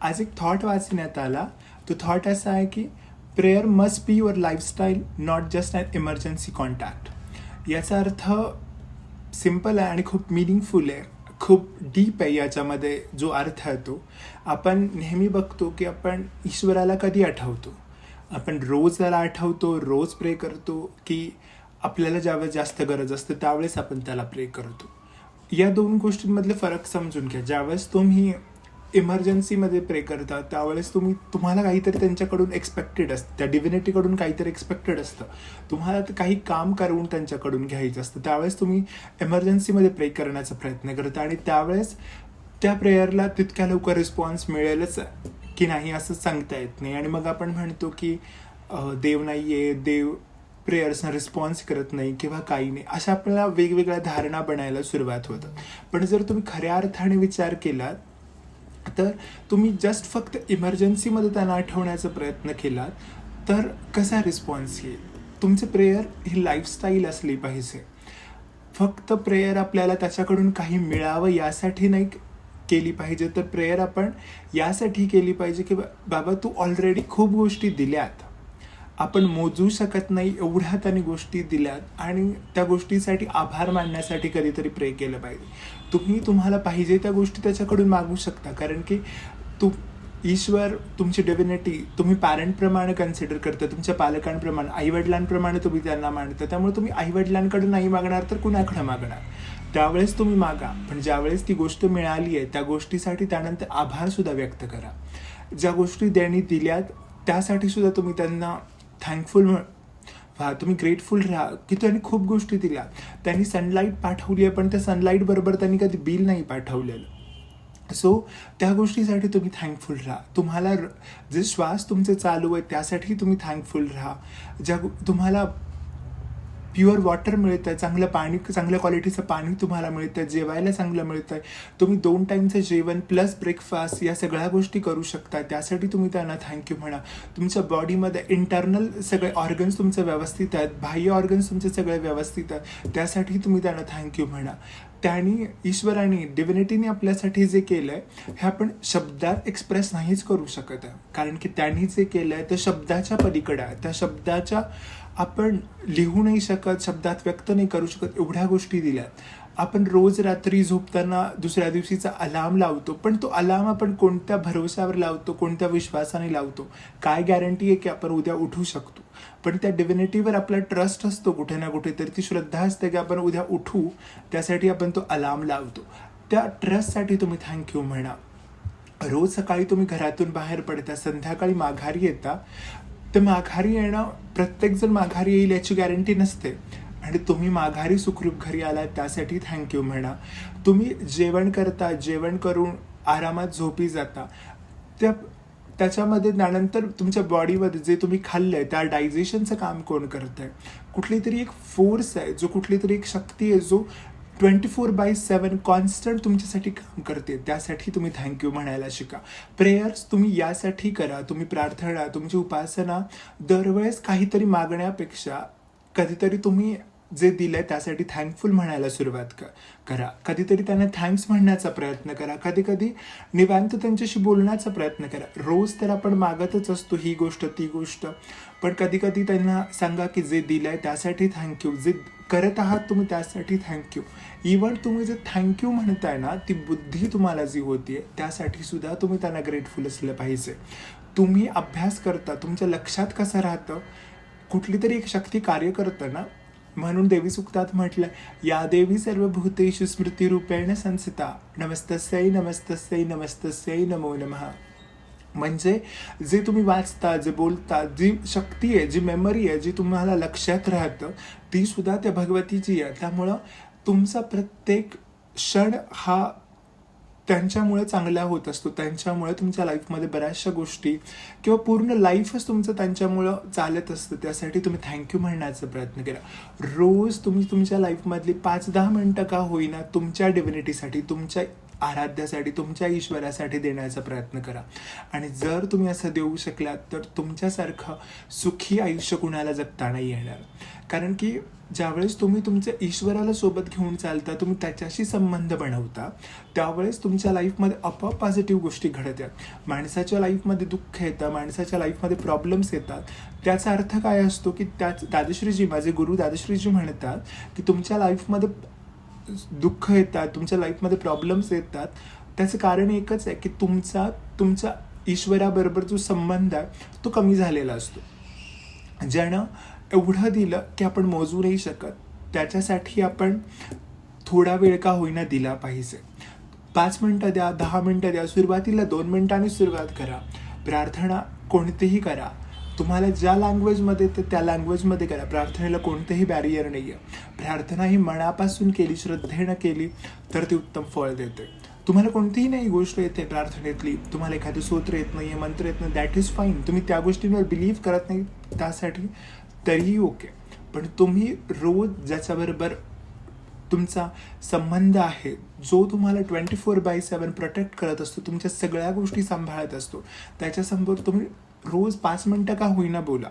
आज एक थॉट वाचण्यात आला तो थॉट असा आहे की prayer must be your lifestyle not just an emergency contact याचा अर्थ सिंपल आहे आणि खूप मिनिंगफुल आहे खूप डीप आहे याच्यामध्ये जो अर्थ आहे तो आपण नेहमी बघतो की आपण ईश्वराला कधी आठवतो आपण रोज त्याला आठवतो रोज प्रे करतो की आपल्याला ज्यावेळेस जास्त गरज असते त्यावेळेस आपण त्याला प्रे करतो या दोन गोष्टींमधले फरक समजून घ्या ज्यावेळेस तुम्ही इमर्जन्सीमध्ये प्रे करता त्यावेळेस तुम्ही तुम्हाला काहीतरी त्यांच्याकडून एक्सपेक्टेड असतं. त्या डिव्हिनिटीकडून काहीतरी एक्सपेक्टेड असतं. तुम्हाला काही काम करून त्यांच्याकडून घ्यायचं असतं. त्यावेळेस तुम्ही इमर्जन्सीमध्ये प्रे करण्याचा प्रयत्न करता आणि त्यावेळेस त्या प्रेयरला तितक्या लवकर रिस्पॉन्स मिळेलच की नाही असं सांगता येत नाही. आणि मग आपण म्हणतो की देव नाही आहे देव प्रेयर्सना रिस्पॉन्स करत नाही किंवा काही नाही. अशा आपल्याला वेगवेगळ्या धारणा बनायला सुरुवात होतं. पण जर तुम्ही खऱ्या अर्थाने विचार केलात तर तुम्ही जस्ट फक्त इमर्जन्सीमध्ये त्यांना आठवण्याचा प्रयत्न केलात तर कसा रिस्पॉन्स येईल? तुमचे प्रेयर ही लाईफस्टाईल असली पाहिजे. फक्त प्रेयर आपल्याला त्याच्याकडून काही मिळावं यासाठी नाही केली पाहिजे तर प्रेयर आपण यासाठी केली पाहिजे की बा- बाबा तू ऑलरेडी खूप गोष्टी दिल्यात. आपण मोजू शकत नाही एवढ्या त्यांनी गोष्टी दिल्यात आणि त्या गोष्टीसाठी आभार मानण्यासाठी कधीतरी प्रे केलं पाहिजे. तुम्ही तुम्हाला पाहिजे त्या गोष्टी त्याच्याकडून मागू शकता. कारण की तू ईश्वर तुमची डेविनिटी तुम्ही पॅरेंटप्रमाणे कन्सिडर करता तुमच्या पालकांप्रमाणे आईवडिलांप्रमाणे तुम्ही त्यांना मानता. त्यामुळे तुम्ही आईवडिलांकडून नाही मागणार तर कुणाकडे मागणार? त्यावेळेस तुम्ही मागा. पण ज्यावेळेस ती गोष्ट मिळाली आहे त्या गोष्टीसाठी त्यानंतर आभारसुद्धा व्यक्त करा. ज्या गोष्टी त्यांनी दिल्यात त्यासाठी सुद्धा तुम्ही त्यांना थँकफुल व्हा तुम्ही ग्रेटफुल राहा. की त्यांनी खूप गोष्टी दिल्या. त्यांनी सनलाईट पाठवली आहे पण त्या सनलाईट बरोबर त्यांनी कधी बिल नाही पाठवलेलं. सो त्या गोष्टीसाठी तुम्ही थँकफुल राहा. तुम्हाला जे श्वास तुमचे चालू आहे त्यासाठी तुम्ही थँकफुल राहा. ज्या तुम्हाला प्युअर वॉटर मिळतं चांगलं पाणी चांगल्या क्वालिटीचं पाणी तुम्हाला मिळतं आहे जेवायला चांगलं मिळतं आहे तुम्ही दोन टाईमचं जेवण प्लस ब्रेकफास्ट या सगळ्या गोष्टी करू शकता. त्यासाठी तुम्ही त्यांना थँक्यू म्हणा. तुमच्या बॉडीमध्ये इंटरनल सगळे ऑर्गन्स तुमचे व्यवस्थित आहेत. बाह्य ऑर्गन्स तुमचे सगळे व्यवस्थित आहेत. त्यासाठी तुम्ही त्यांना थँक्यू म्हणा. त्यांनी ईश्वराने डिव्हिनिटीने आपल्यासाठी जे केलं आहे हे आपण शब्दात एक्सप्रेस नाहीच करू शकत आहे. कारण की त्यांनी जे केलं आहे ते शब्दाच्या पलीकडे आहे. त्या शब्दाच्या आपण लिहू नाही शकत शब्दात व्यक्त नाही करू शकत एवढ्या गोष्टी दिल्यात. आपण रोज रात्री झोपताना दुसऱ्या दिवशीचा अलार्म लावतो पण तो अलार्म आपण कोणत्या भरवशावर लावतो कोणत्या विश्वासाने लावतो? काय गॅरंटी आहे की आपण उद्या उठू शकतो? पण त्या डिव्हिनिटीवर आपला ट्रस्ट असतो कुठे ना कुठे तर ती श्रद्धा असते की आपण उद्या उठू त्यासाठी आपण तो अलार्म लावतो. त्या ट्रस्टसाठी तुम्ही थँक्यू म्हणा. रोज सकाळी तुम्ही घरातून बाहेर पडता संध्याकाळी माघारी येता तर माघारी येणं प्रत्येकजण माघारी येईल याची गॅरंटी नसते. आणि तुम्ही माघारी सुखरूप घरी आलात त्यासाठी थँक्यू म्हणा. तुम्ही जेवण करता जेवण करून आरामात झोपी जाता. त्या त्याच्यामध्ये त्यानंतर तुमच्या बॉडीमध्ये जे तुम्ही खाल्लंय त्या डायजेशनचं काम कोण करत आहे कुठली तरी एक फोर्स आहे जो कुठली तरी एक शक्ती आहे जो twenty four by seven constant तुमच्यासाठी काम करते. त्यासाठी तुम्ही थँक्यू म्हणायला शिका. प्रेयर्स तुम्ही यासाठी करा. तुम्ही प्रार्थना तुमची उपासना दरवेळेस काहीतरी मागण्यापेक्षा कधीतरी तुम्ही जे दिलं आहे त्यासाठी थँकफुल म्हणायला सुरुवात क करा. कधीतरी त्यांना थँक्स म्हणण्याचा प्रयत्न करा. कधी कधी निवांत त्यांच्याशी बोलण्याचा प्रयत्न करा. रोज तर आपण मागतच असतो ही गोष्ट ती गोष्ट. पण कधी कधी त्यांना सांगा की जे दिलं आहे त्यासाठी थँक्यू जे करत आहात तुम्ही त्यासाठी थँक्यू इवन तुम्ही जे थँक्यू म्हणताय ना ती बुद्धी तुम्हाला जी होती आहे त्यासाठी सुद्धा तुम्ही त्यांना ग्रेटफुल असलं पाहिजे. तुम्ही अभ्यास करता तुमच्या लक्षात कसं राहतं? कुठली तरी एक शक्ती कार्य करतं ना म्हणून देवी सुक्तात म्हटलं या देवी सर्व भूतेषु स्मृतिरूपेण संसिता नमस्तस्यै नमस्तस्यै नमस्तस्यै नमो नमः. म्हणजे जे तुम्ही वाचता जे बोलता जी शक्ती आहे जी मेमरी आहे जी तुम्हाला लक्षात राहतं ती सुद्धा त्या भगवतीची आहे. त्यामुळं तुमचा प्रत्येक क्षण हा त्यांच्यामुळे चांगला होत असतो त्यांच्यामुळे तुमच्या लाईफमध्ये बऱ्याचशा गोष्टी किंवा पूर्ण लाईफच तुमचं त्यांच्यामुळं चालत असतं. त्यासाठी तुम्ही थँक्यू म्हणण्याचा प्रयत्न केला. रोज तुम्ही तुमच्या लाईफमधली पाच दहा मिनटं का होईना तुमच्या डिव्हिनिटीसाठी तुमच्या आराध्यासाठी तुमच्या ईश्वरासाठी देण्याचा प्रयत्न करा. आणि जर तुम्ही असं देऊ शकलात तर तुमच्यासारखं सुखी आयुष्य कुणाला जगता नाही येणार? कारण की ज्यावेळेस तुम्ही तुमच्या ईश्वराला सोबत घेऊन चालता तुम्ही त्याच्याशी संबंध बनवता त्यावेळेस तुमच्या लाईफमध्ये आपोआप पॉझिटिव्ह गोष्टी घडतात माणसाच्या लाईफमध्ये दुःख येतं माणसाच्या लाईफमध्ये प्रॉब्लेम्स येतात. त्याचा अर्थ काय असतो की त्याच दादाश्रीजी माझे गुरु दादाश्रीजी म्हणतात की तुमच्या लाईफमध्ये दुःख येतात तुमच्या लाईफमध्ये प्रॉब्लेम्स येतात. त्याचं कारण एकच आहे की तुमचा तुमचा ईश्वराबरोबर जो संबंध आहे तो कमी झालेला असतो. ज्यानं एवढं दिलं की आपण मोजू नाही शकत. त्याच्यासाठी आपण थोडा वेळ का होईना दिला पाहिजे. पाच मिनटं द्या दहा मिनटं द्या सुरुवातीला दोन मिनिटांनी सुरुवात करा. प्रार्थना कोणतेही करा. तुम्हाला ज्या लँग्वेजमध्ये ते त्या लँग्वेजमध्ये करा. प्रार्थनेला कोणतेही बॅरियर नाही आहे प्रार्थना ही मनापासून केली श्रद्धेनं केली तर ती उत्तम फळ देते. तुम्हाला कोणतीही नाही गोष्ट येते प्रार्थनेतली. तुम्हाला एखादं सूत्र येत नाही मंत्र येत नाही दॅट इज फाईन तुम्ही त्या गोष्टींवर बिलीव्ह करत नाही त्यासाठी तरीही ओके पण तुम्ही रोज ज्याच्याबरोबर तुमचा संबंध आहे जो तुम्हाला twenty four by seven protect करत असतो तुमच्या सगळ्या गोष्टी सांभाळत असतो त्याच्यासमोर तुम्ही रोज पाच मिनटं का होईना बोला.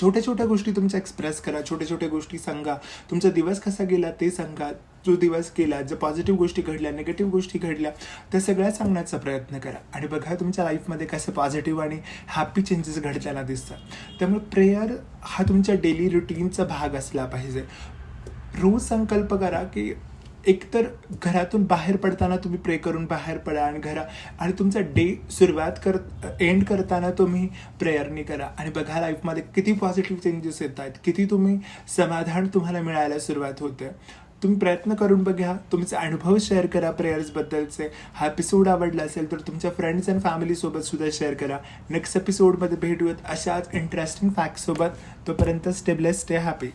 छोट्या छोट्या गोष्टी तुमच्या एक्सप्रेस करा छोट्या छोट्या गोष्टी सांगा. तुमचा दिवस कसा गेला ते सांगा. जो दिवस गेला ज्या पॉझिटिव्ह गोष्टी घडल्या निगेटिव्ह गोष्टी घडल्या त्या सगळ्या सांगण्याचा प्रयत्न करा. आणि बघा तुमच्या लाईफमध्ये कसे पॉझिटिव्ह आणि हॅपी चेंजेस घडताना दिसतात. त्यामुळे प्रेयर हा तुमच्या डेली रुटीनचा भाग असला पाहिजे. रोज संकल्प करा की एकतर घरातून बाहेर पडताना तुम्ही प्रे करून बाहेर पडा आणि घरा आणि तुमचा डे सुरुवात कर एंड करताना तुम्ही प्रेयरनी करा. आणि बघा लाईफमध्ये किती पॉझिटिव्ह चेंजेस येत आहेत किती तुम्ही समाधान तुम्हाला मिळायला सुरुवात होते. तुम्ही प्रयत्न करून बघा. तुमचे अनुभव शेअर करा प्रेयर्सबद्दलचे हा एपिसोड आवडला असेल तर तुमच्या फ्रेंड्स अँड फॅमिलीसोबत सुद्धा शेअर करा. नेक्स्ट एपिसोडमध्ये भेटूयात अशाच इंटरेस्टिंग फॅक्टसोबत तोपर्यंत स्टेबलेस स्टे हॅपी